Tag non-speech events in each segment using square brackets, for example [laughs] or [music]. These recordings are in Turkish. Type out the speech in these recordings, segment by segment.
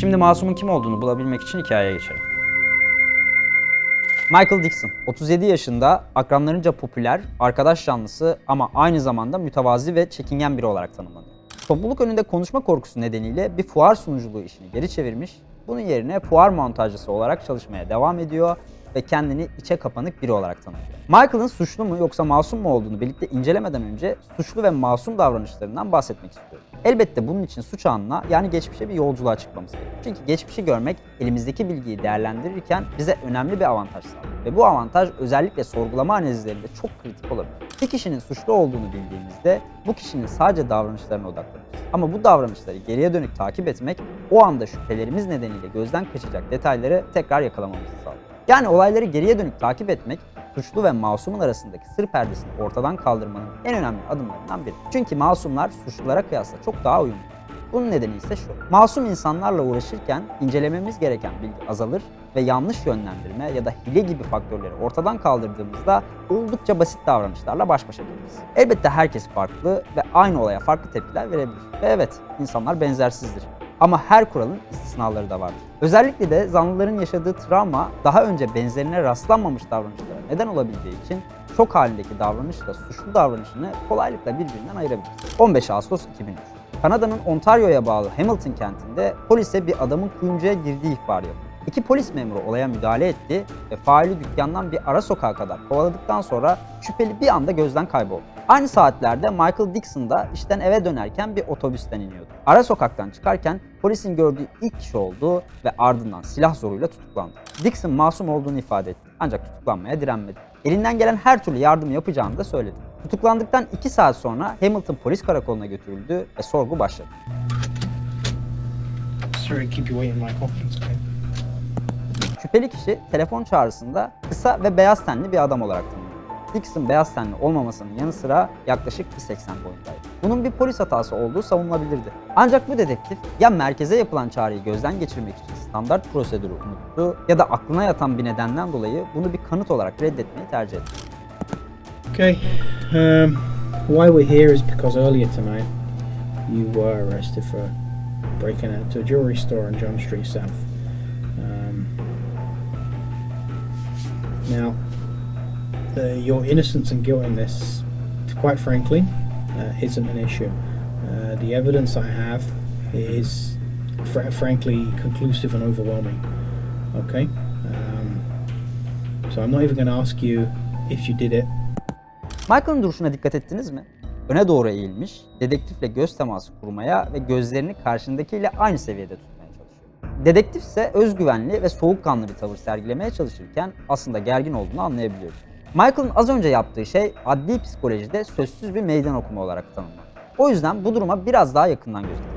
Şimdi masumun kim olduğunu bulabilmek için hikayeye geçelim. Michael Dixon, 37 yaşında, akranlarınca popüler, arkadaş canlısı ama aynı zamanda mütevazi ve çekingen biri olarak tanımlanıyor. Topluluk önünde konuşma korkusu nedeniyle bir fuar sunuculuğu işini geri çevirmiş, bunun yerine fuar montajcısı olarak çalışmaya devam ediyor ve kendini içe kapanık biri olarak tanımlıyor. Michael'ın suçlu mu yoksa masum mu olduğunu birlikte incelemeden önce suçlu ve masum davranışlarından bahsetmek istiyorum. Elbette bunun için suç anına yani geçmişe bir yolculuğa çıkmamız gerekiyor. Çünkü geçmişi görmek elimizdeki bilgiyi değerlendirirken bize önemli bir avantaj sağlıyor. Ve bu avantaj özellikle sorgulama analizlerinde çok kritik olabilir. Bir kişinin suçlu olduğunu bildiğimizde bu kişinin sadece davranışlarına odaklanırız. Ama bu davranışları geriye dönük takip etmek o anda şüphelerimiz nedeniyle gözden kaçacak detayları tekrar yakalamamızı sağlıyor. Yani olayları geriye dönük takip etmek suçlu ve masumun arasındaki sır perdesini ortadan kaldırmanın en önemli adımlarından biri. Çünkü masumlar suçlulara kıyasla çok daha uyumlu. Bunun nedeni ise şu. Masum insanlarla uğraşırken incelememiz gereken bilgi azalır ve yanlış yönlendirme ya da hile gibi faktörleri ortadan kaldırdığımızda oldukça basit davranışlarla baş başa kalırız. Elbette herkes farklı ve aynı olaya farklı tepkiler verebilir. Ve evet, insanlar benzersizdir. Ama her kuralın istisnaları da vardır. Özellikle de zanlıların yaşadığı travma daha önce benzerine rastlanmamış davranışlara neden olabildiği için şok halindeki davranışla suçlu davranışını kolaylıkla birbirinden ayırabilir. 15 Ağustos 2003 Kanada'nın Ontario'ya bağlı Hamilton kentinde polise bir adamın kuyumcuya girdiği ihbarı yapıldı. İki polis memuru olaya müdahale etti ve faili dükkandan bir ara sokağa kadar kovaladıktan sonra şüpheli bir anda gözden kayboldu. Aynı saatlerde Michael Dixon da işten eve dönerken bir otobüsten iniyordu. Ara sokaktan çıkarken polisin gördüğü ilk kişi oldu ve ardından silah zoruyla tutuklandı. Dixon masum olduğunu ifade etti ancak tutuklanmaya direnmedi. Elinden gelen her türlü yardım yapacağını da söyledi. Tutuklandıktan 2 saat sonra Hamilton polis karakoluna götürüldü ve sorgu başladı. Sorry keep you waiting, Michael. Şüpheli kişi telefon çağrısında kısa ve beyaz tenli bir adam olarak tanınıyor. Dixon beyaz tenli olmamasının yanı sıra yaklaşık 1.80 boyundaydı. Bunun bir polis hatası olduğu savunulabilirdi. Ancak bu dedektif ya merkeze yapılan çağrıyı gözden geçirmek için standart prosedürü unuttu ya da aklına yatan bir nedenden dolayı bunu bir kanıt olarak reddetmeyi tercih etti. Okay. Um, why we're here is because earlier tonight you were arrested for breaking into a jewelry store on John Street South. Um, now, uh, your innocence and guilt in this, quite frankly, uh, isn't an issue. Uh, the evidence I have is, fr- frankly, conclusive and overwhelming. Okay? Um, so I'm not even going to ask you if you did it. Michael'ın duruşuna dikkat ettiniz mi? Öne doğru eğilmiş, dedektifle göz teması kurmaya ve gözlerini karşındakiyle aynı seviyede çalışıyor. Dedektif ise özgüvenli ve soğukkanlı bir tavır sergilemeye çalışırken aslında gergin olduğunu anlayabiliyoruz. Michael'ın az önce yaptığı şey adli psikolojide sözsüz bir meydan okuma olarak tanımlanır. O yüzden bu duruma biraz daha yakından göz atalım.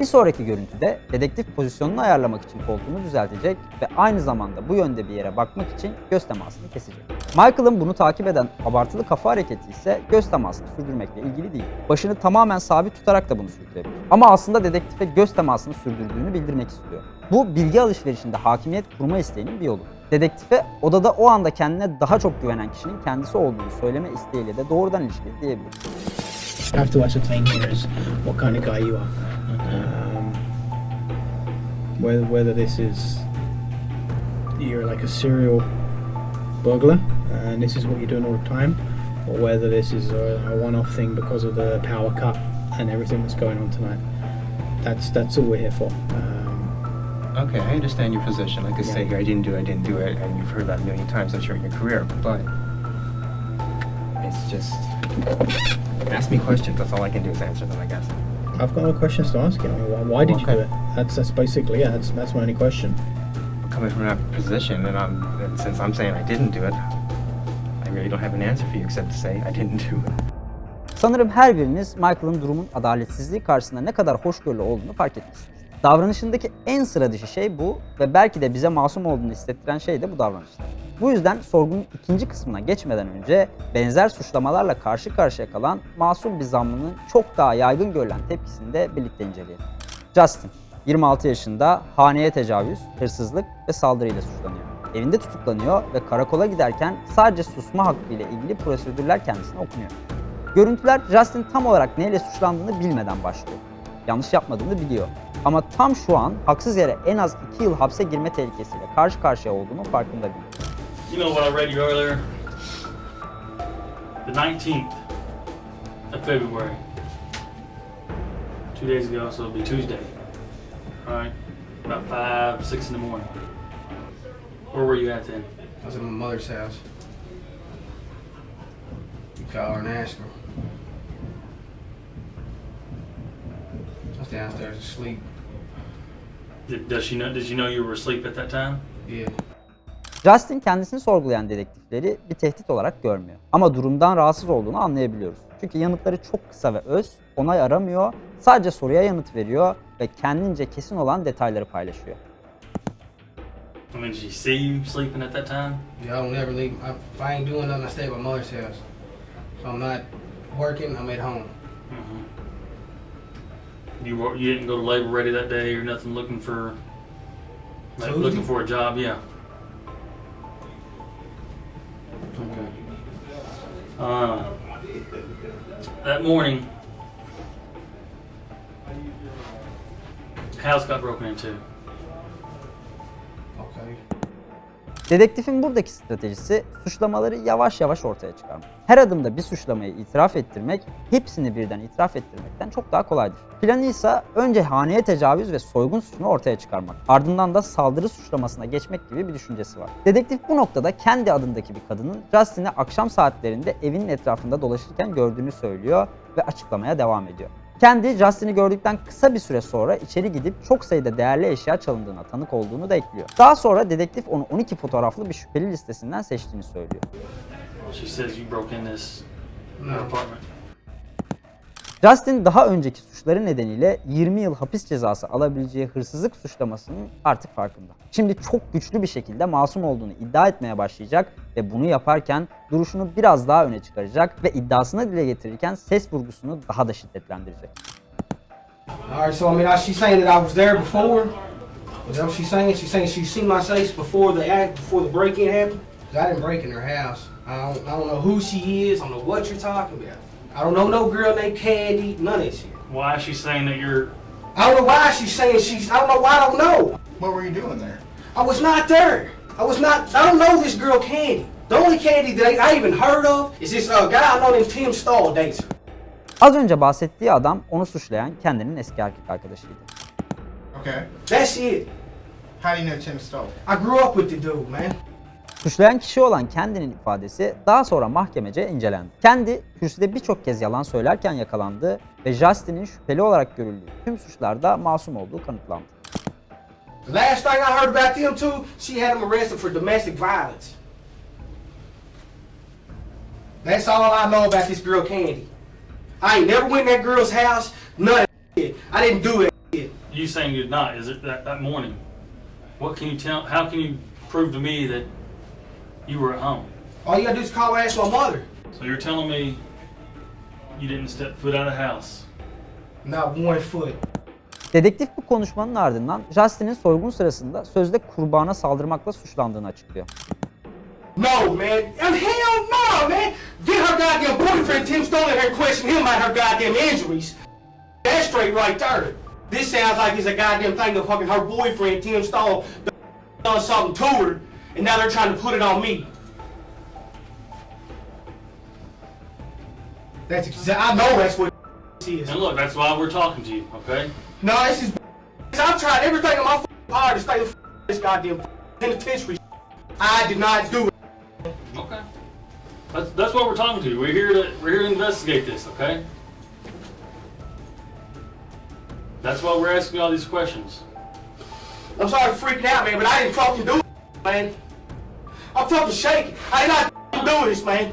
Bir sonraki görüntüde dedektif pozisyonunu ayarlamak için koltuğunu düzeltecek ve aynı zamanda bu yönde bir yere bakmak için göz temasını kesecek. Michael'ın bunu takip eden abartılı kafa hareketi ise göz temasını sürdürmekle ilgili değil. Başını tamamen sabit tutarak da bunu sürdürebilir. Ama aslında dedektife göz temasını sürdürdüğünü bildirmek istiyor. Bu bilgi alışverişinde hakimiyet kurma isteğinin bir yolu. Dedektife odada o anda kendine daha çok güvenen kişinin kendisi olduğunu söyleme isteğiyle de doğrudan ilişkili diyebiliriz. have to ascertain here is what kind of guy you are. Um, whether whether this is you're like a serial burglar and this is what you're doing all the time, or whether this is a, a one-off thing because of the power cut and everything that's going on tonight. That's that's all we're here for. Um, Okay, I understand your position. Like I say here, I didn't do it, I didn't do it, and you've heard that a million times, I'm sure, in your career. But it's just ask me questions. That's all I can do is answer them, I guess. I've got no questions to ask you. I mean, why, why did you do Okay. it? That's that's basically yeah. That's that's my only question. Coming from that position, and I'm and since I'm saying I didn't do it, I really don't have an answer for you except to say I didn't do it. Sanırım her biriniz Michael'ın durumun adaletsizliği karşısında ne kadar hoşgörülü olduğunu fark etmişsiniz. Davranışındaki en sıra dışı şey bu ve belki de bize masum olduğunu hissettiren şey de bu davranışlar. Bu yüzden sorgunun ikinci kısmına geçmeden önce benzer suçlamalarla karşı karşıya kalan masum bir zanlının çok daha yaygın görülen tepkisini de birlikte inceleyelim. Justin, 26 yaşında haneye tecavüz, hırsızlık ve saldırıyla suçlanıyor. Evinde tutuklanıyor ve karakola giderken sadece susma hakkı ile ilgili prosedürler kendisine okunuyor. Görüntüler Justin tam olarak neyle suçlandığını bilmeden başlıyor. Yanlış yapmadığını biliyor. Ama tam şu an haksız yere en az 2 yıl hapse girme tehlikesiyle karşı karşıya olduğunu farkında değil. You know what I read you earlier? The 19th of February. Two days ago, so it'll be Tuesday. All right, about five, six in the morning. Where were you at then? I was at my mother's house. You call her and ask her. I was downstairs asleep. Did, does she know? Did you know you were asleep at that time? Yeah. Justin kendisini sorgulayan dedektifleri bir tehdit olarak görmüyor. Ama durumdan rahatsız olduğunu anlayabiliyoruz. Çünkü yanıtları çok kısa ve öz, onay aramıyor, sadece soruya yanıt veriyor ve kendince kesin olan detayları paylaşıyor. I mean, did she see you sleeping at that time? Yeah, I don't never leave. I, if I ain't doing nothing, I stay at my mother's house. So I'm not working, I'm at home. Mm-hmm. You were, you didn't go to labor ready that day or nothing, looking for like, Tuesday? looking for a job. Yeah. Okay. Um, that morning, house got broken into. Dedektifin buradaki stratejisi suçlamaları yavaş yavaş ortaya çıkarmak. Her adımda bir suçlamayı itiraf ettirmek, hepsini birden itiraf ettirmekten çok daha kolaydır. Planı ise önce haneye tecavüz ve soygun suçunu ortaya çıkarmak. Ardından da saldırı suçlamasına geçmek gibi bir düşüncesi var. Dedektif bu noktada kendi adındaki bir kadının Justin'i akşam saatlerinde evinin etrafında dolaşırken gördüğünü söylüyor ve açıklamaya devam ediyor. Kendi Justin'i gördükten kısa bir süre sonra içeri gidip çok sayıda değerli eşya çalındığına tanık olduğunu da ekliyor. Daha sonra dedektif onu 12 fotoğraflı bir şüpheli listesinden seçtiğini söylüyor. She says you broke in this apartment. Justin daha önceki suçları nedeniyle 20 yıl hapis cezası alabileceği hırsızlık suçlamasının artık farkında. Şimdi çok güçlü bir şekilde masum olduğunu iddia etmeye başlayacak ve bunu yaparken duruşunu biraz daha öne çıkaracak ve iddiasını dile getirirken ses vurgusunu daha da şiddetlendirecek. All right, so I mean, she's saying that I was there before. Is that what she's saying? She's saying she's seen my face before the act, before the break-in happened. I didn't break in her house. I don't, I don't know who she is. I don't know what you're talking about. I don't know no girl named Candy. None of that shit. Why is she saying that you're? I don't know why she's saying she's. I don't know why. I don't know. What were you doing there? I was not there. I was not. I don't know this girl Candy. The only Candy that I even heard of is this uh, guy I know named Tim Stahl dates her. Az önce bahsettiği adam onu suçlayan kendinin eski erkek arkadaşıydı. Okay. That's it. How do you know Tim Stoll? I grew up with the dude, man. Suçlayan kişi olan kendinin ifadesi daha sonra mahkemece incelendi. Kendi kürsüde birçok kez yalan söylerken yakalandı ve Justin'in şüpheli olarak görüldüğü tüm suçlarda masum olduğu kanıtlandı. The last thing I heard about them two, she had them arrested for domestic violence. That's all I know about this girl Candy. I ain't never went in that girl's house. None of that shit. I didn't do shit. You saying you did not? Is it that, that morning? What can you tell? How can you prove to me that you were at home? All you gotta do is call and ask my mother. So you're telling me you didn't step foot out of the house? Not one foot. Dedektif bu konuşmanın ardından Justin'in soygun sırasında sözde kurbağana saldırmakla suçlandığını açıklıyor. No, man. And hell no, man. Get her goddamn boyfriend Tim Stone in here and question him about her goddamn injuries. That's straight right there. This sounds like it's a goddamn thing of fucking her boyfriend Tim Stone done something to her, and now they're trying to put it on me. That's exa- I know that's what this is. And look, that's why we're talking to you, okay? No, this is. I've tried everything in my f- power to stay the this goddamn penitentiary. I did not do it. Okay. That's that's what we're talking to. We're here to we're here to investigate this, okay? That's why we're asking all these questions. I'm sorry for freaking out, man, but I didn't fucking do it, man. I'm fucking shaking. I did not f- do this, man.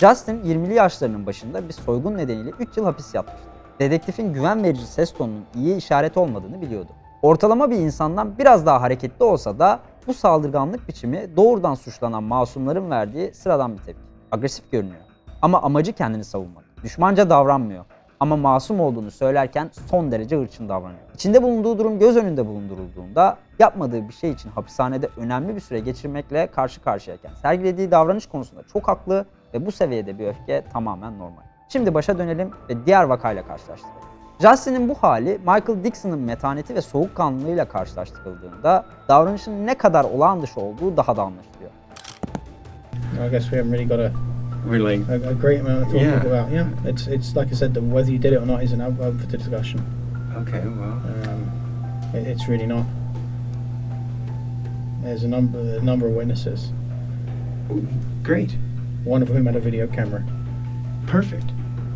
Justin 20'li yaşlarının başında bir soygun nedeniyle 3 yıl hapis yatmıştı. Dedektifin güven verici ses tonunun iyi işaret olmadığını biliyordu. Ortalama bir insandan biraz daha hareketli olsa da bu saldırganlık biçimi doğrudan suçlanan masumların verdiği sıradan bir tepki. Agresif görünüyor. Ama amacı kendini savunmak. Düşmanca davranmıyor. Ama masum olduğunu söylerken son derece hırçın davranıyor. İçinde bulunduğu durum göz önünde bulundurulduğunda yapmadığı bir şey için hapishanede önemli bir süre geçirmekle karşı karşıyayken sergilediği davranış konusunda çok haklı ve bu seviyede bir öfke tamamen normal. Şimdi başa dönelim ve diğer vakayla karşılaştıralım. Justin'in bu hali Michael Dixon'ın metaneti ve soğukkanlılığıyla karşılaştırıldığında davranışın ne kadar olağan dışı olduğu daha da anlaşılıyor. I guess we haven't really got a, Really? a, a great amount to talk Yeah. about. Yeah, it's it's like I said, the, whether you did it or not isn't up, up for discussion. Okay, well. Um, it, it's really not. There's a number a number of witnesses, Great. one of whom had a video camera. Perfect.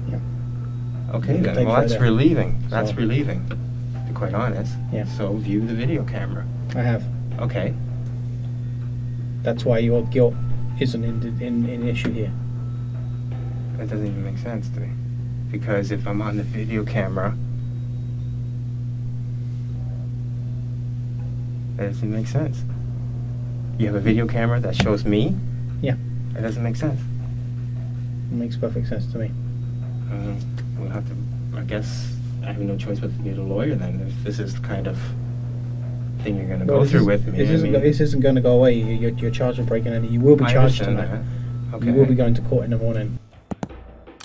Yeah. Okay then. Well, that's relieving. That's So- relieving, to be quite honest. Yeah. So view the video camera. I have. Okay. That's why your guilt isn't in in, in issue here. That doesn't even make sense to me. Because if I'm on the video camera, that doesn't make sense. You have a video camera that shows me? Yeah. That doesn't make sense. It makes perfect sense to me. Uh, we'll have to, I guess, I have no choice but to get a lawyer then if this is the kind of thing you're going to Well, go this through is- with me. This I isn't, mean, this isn't going to go away. You- You're, you're charged with breaking and you will be I charged understand tonight. that. Okay. You will be going to court in the morning.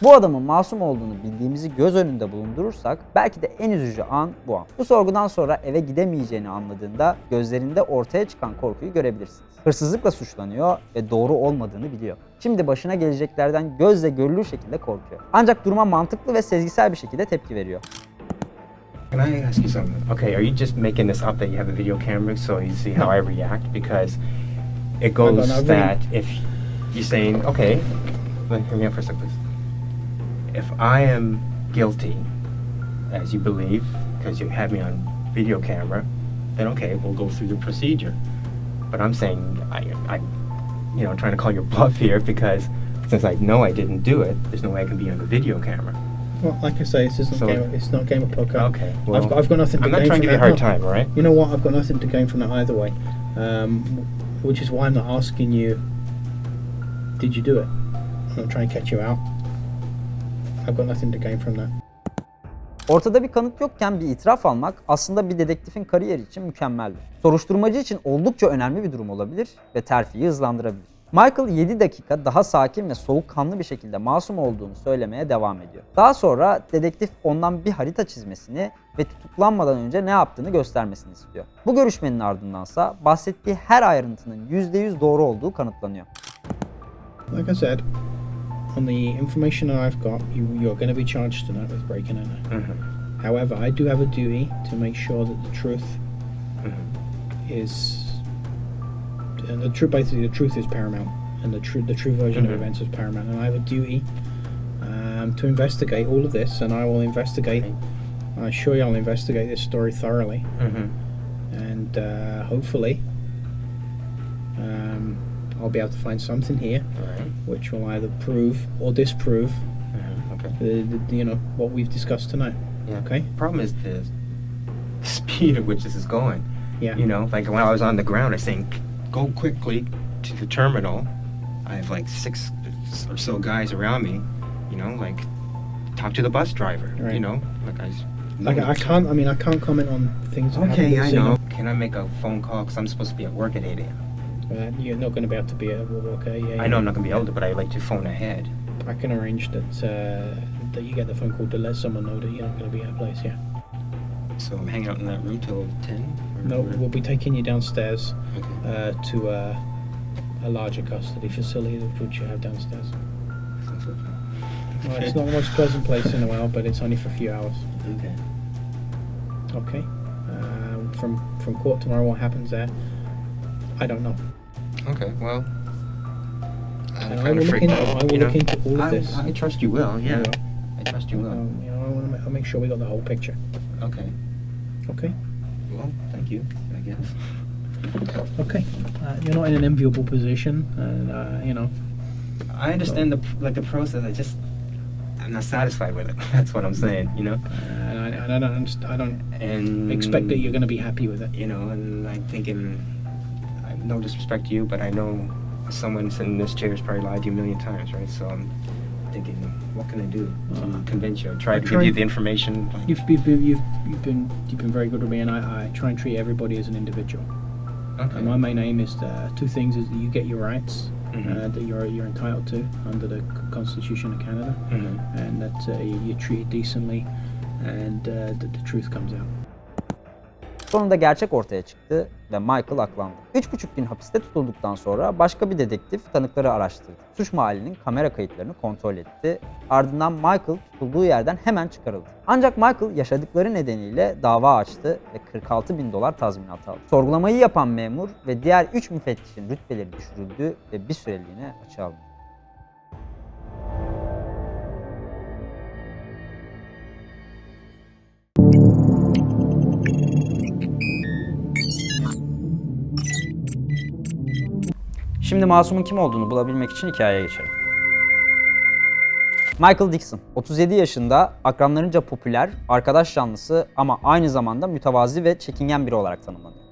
Bu adamın masum olduğunu bildiğimizi göz önünde bulundurursak belki de en üzücü an bu an. Bu sorgudan sonra eve gidemeyeceğini anladığında gözlerinde ortaya çıkan korkuyu görebilirsiniz. Hırsızlıkla suçlanıyor ve doğru olmadığını biliyor. Şimdi başına geleceklerden gözle görülür şekilde korkuyor. Ancak duruma mantıklı ve sezgisel bir şekilde tepki veriyor. Can I ask you something? Okay, are you just making this up that you have a video camera so you see how I react? Because it goes that if you're saying, okay, let hear me out for a second, please. If I am guilty, as you believe, because you have me on video camera, then okay, we'll go through the procedure. But I'm saying, I, I, you know, trying to call your bluff here because since I know I didn't do it, there's no way I can be on the video camera. Well, like I say, this isn't So- game. It's not game of poker. Okay, well, I've, got, I've got nothing to I'm not gain trying to give you a hard time, all right? You know what? I've got nothing to gain from that either way. Um, which is why I'm not asking you. Did you do it? I'm not trying to catch you out. I've got nothing to gain from that. Ortada bir kanıt yokken bir itiraf almak aslında bir dedektifin kariyeri için mükemmeldir. Soruşturmacı için oldukça önemli bir durum olabilir ve terfiyi hızlandırabilir. Michael 7 dakika daha sakin ve soğukkanlı bir şekilde masum olduğunu söylemeye devam ediyor. Daha sonra dedektif ondan bir harita çizmesini ve tutuklanmadan önce ne yaptığını göstermesini istiyor. Bu görüşmenin ardındansa bahsettiği her ayrıntının %100 doğru olduğu kanıtlanıyor. Like I said, on the information I've got, you, you're going to be charged tonight with breaking and entering. Mhm. However, I do have a duty to make sure that the truth Mhm. is, and the truth basically the truth is paramount, and the true the true version Mhm. of events is paramount, and I have a duty um, to investigate all of this, and I will investigate. I assure you, I'll investigate this story thoroughly, Mhm. and uh, hopefully, I'll be able to find something here right. which will either prove or disprove Mhm. Okay. the, the you know what we've discussed tonight. Yeah. Okay. Problem is the speed at which this is going. Yeah. You know, like when I was on the ground, I was saying, go quickly to the terminal. I have like six or so guys around me. You know, like talk to the bus driver. You Right. know, like I. s- Like I can't. I mean, I can't comment on things. that happen Okay, I know. Can I make a phone call? Because I'm supposed to be at work at 8 a.m. Uh, you're not going to be able to be at okay? Yeah, I know I'm not going to be able to, but I like to phone ahead. I can arrange that uh, that you get the phone call to let someone know that you're not going to be at a place. Yeah. So I'm hanging out in that room till 10? No, we'll be taking you downstairs Okay. uh, to uh, a larger custody facility which you have downstairs. Well, it's not the most pleasant place in the world, but it's only for a few hours. Okay. Okay. Um, from from court tomorrow, what happens there? I don't know. Okay, well. I'm And I kinda will look freaked into- out, I will you look into all of this. I trust you will, yeah. I will. I trust you will. Um, you know, I want to make, I'll make sure we got the whole picture. Okay. Okay. Well, thank you, I guess. Okay. Uh, you're not in an enviable position, and uh, you know. I understand the like the process. I just I'm not satisfied with it. [laughs] That's what I'm saying. You know. Uh, and I, and I don't. underst- I don't And expect that you're going to be happy with it. You know, and I'm thinking, I have no disrespect to you, but I know someone sitting in this chair has probably lied to you a million times, right? So I'm thinking, what can I do to Uh, convince you? I try I to give you the information. Like, You've, you've, been- you've, you've been you've been very good with me, and I, I try and treat everybody as an individual. okay. And my main aim is uh, two things: is that you get your rights Mhm. uh, that you're you're entitled to under the C- Constitution of Canada, Mhm. and that uh, you're treated decently and uh, the, the truth comes out. Sonunda gerçek ortaya çıktı ve Michael aklandı. 3,5 gün hapiste tutulduktan sonra başka bir dedektif tanıkları araştırdı. Suç mahallinin kamera kayıtlarını kontrol etti. Ardından Michael tutulduğu yerden hemen çıkarıldı. Ancak Michael yaşadıkları nedeniyle dava açtı ve 46 bin dolar tazminat aldı. Sorgulamayı yapan memur ve diğer 3 müfettişin rütbeleri düşürüldü ve bir süreliğine açığa alındı. Şimdi masumun kim olduğunu bulabilmek için hikayeye geçelim. Michael Dixon, 37 yaşında, akranlarınca popüler, arkadaş canlısı ama aynı zamanda mütevazi ve çekingen biri olarak tanımlanıyor.